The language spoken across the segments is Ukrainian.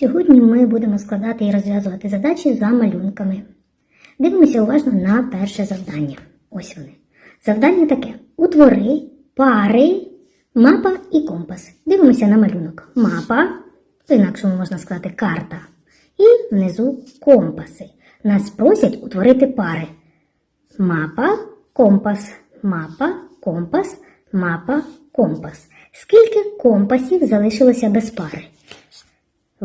Сьогодні ми будемо складати і розв'язувати задачі за малюнками. Дивимося уважно на перше завдання. Ось вони. Завдання таке: утвори пари, мапа і компас. Дивимося на малюнок. Мапа, по-інакшому можна сказати карта. І внизу компаси. Нас просять утворити пари. Мапа, компас, мапа, компас, мапа, компас. Скільки компасів залишилося без пари?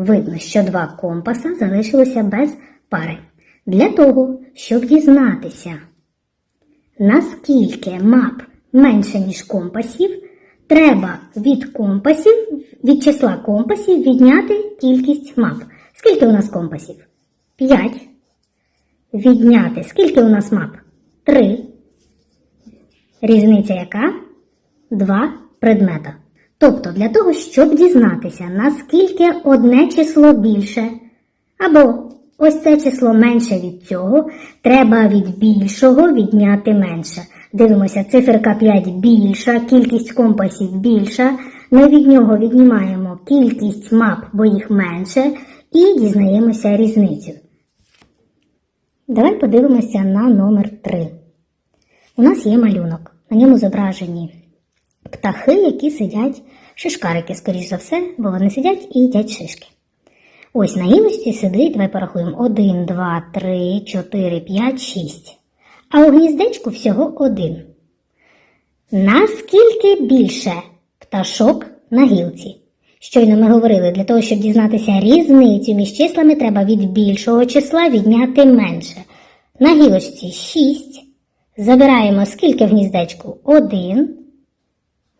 Видно, що два компаса залишилося без пари. Для того, щоб дізнатися, наскільки мап менше, ніж компасів, треба від компасів, від числа компасів відняти кількість мап. Скільки у нас компасів? 5. Відняти. Скільки у нас мап? 3. Різниця яка? Два предмета. Тобто, для того, щоб дізнатися, наскільки одне число більше, або ось це число менше від цього, треба від більшого відняти менше. Дивимося, циферка 5 більша, кількість компасів більша. Ми від нього віднімаємо кількість мап, бо їх менше, і дізнаємося різницю. Давай подивимося на номер 3. У нас є малюнок. На ньому зображені птахи, які сидять, шишкарики, скоріш за все, бо вони сидять і їдять шишки. Ось на гілочці сидить, давай порахуємо, 1, 2, 3, 4, 5, 6. А у гніздечку всього один. Наскільки більше пташок на гілці? Щойно ми говорили, для того, щоб дізнатися різницю між числами, треба від більшого числа відняти менше. На гілочці 6. Забираємо скільки в гніздечку? 1.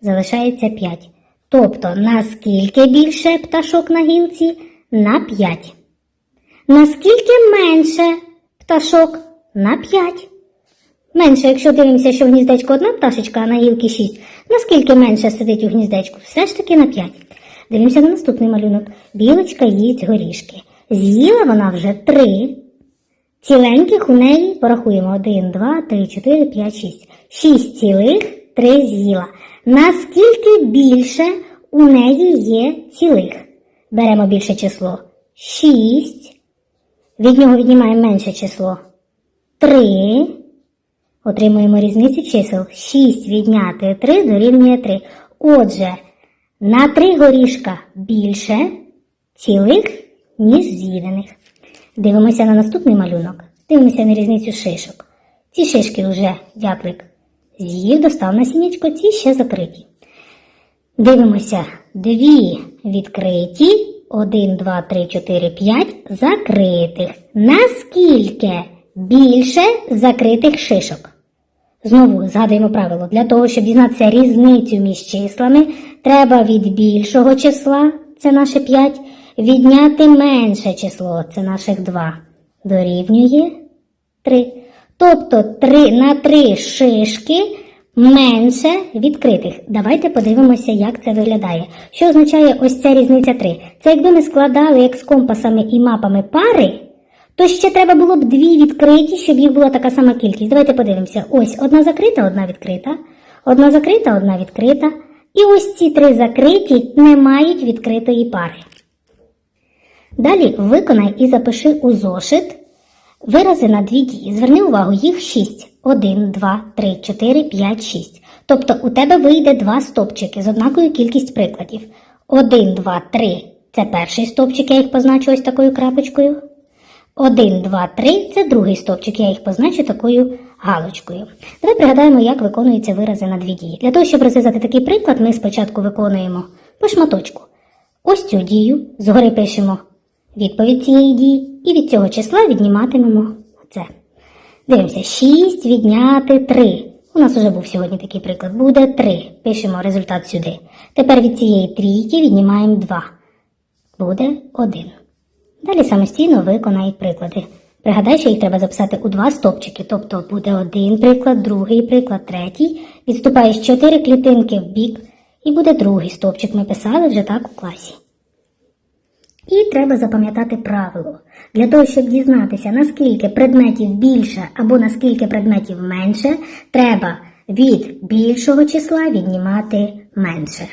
Залишається 5. Тобто, наскільки більше пташок на гілці? На 5. Наскільки менше пташок? На 5. Менше, якщо дивимося, що в гніздечку одна пташечка, а на гілки 6. Наскільки менше сидить у гніздечку? Все ж таки на 5. Дивимося на наступний малюнок. Білочка їсть горішки. З'їла вона вже 3. Ціленьких у неї порахуємо 1, 2, 3, 4, 5, 6. 6 цілих 3 з'їла. Наскільки більше у неї є цілих? Беремо більше число 6. Від нього віднімаємо менше число 3. Отримуємо різницю чисел. 6 відняти 3 дорівнює 3. Отже, на 3 горішка більше цілих, ніж з'їдених. Дивимося на наступний малюнок. Дивимося на різницю шишок. Ці шишки вже дятлик з'їв, достав насіннячко, ці ще закриті. Дивимося, дві відкриті, 1, 2, 3, 4, 5 закритих. Наскільки більше закритих шишок? Знову згадуємо правило. Для того, щоб дізнатися різницю між числами, треба від більшого числа, це наше 5, відняти менше число, це наших 2. Дорівнює 3. Тобто 3 на 3 шишки менше відкритих. Давайте подивимося, як це виглядає. Що означає ось ця різниця 3? Це якби ми складали як з компасами і мапами пари, то ще треба було б дві відкриті, щоб їх була така сама кількість. Давайте подивимося. Ось одна закрита, одна відкрита, одна закрита, одна відкрита. І ось ці три закриті не мають відкритої пари. Далі виконай і запиши у зошит вирази на дві дії. Зверни увагу, їх 6. 1, 2, 3, 4, 5, 6. Тобто у тебе вийде два стопчики з однакою кількість прикладів. 1, 2, 3 це перший стопчик, я їх позначу ось такою крапочкою. 1, 2, 3 це другий стопчик, я їх позначу такою галочкою. Давай пригадаємо, як виконуються вирази на дві дії. Для того, щоб розв'язати такий приклад, ми спочатку виконуємо по шматочку. Ось цю дію, згори пишемо відповідь цієї дії, і від цього числа відніматимемо це. Дивимося, 6 відняти 3. У нас вже був сьогодні такий приклад. Буде 3. Пишемо результат сюди. Тепер від цієї трійки віднімаємо 2. Буде 1. Далі самостійно виконай приклади. Пригадай, що їх треба записати у два стопчики, тобто буде один приклад, другий приклад, третій. Відступаєш 4 клітинки в бік, і буде другий стопчик. Ми писали вже так у класі. І треба запам'ятати правило. Для того, щоб дізнатися, наскільки предметів більше або наскільки предметів менше, треба від більшого числа віднімати менше.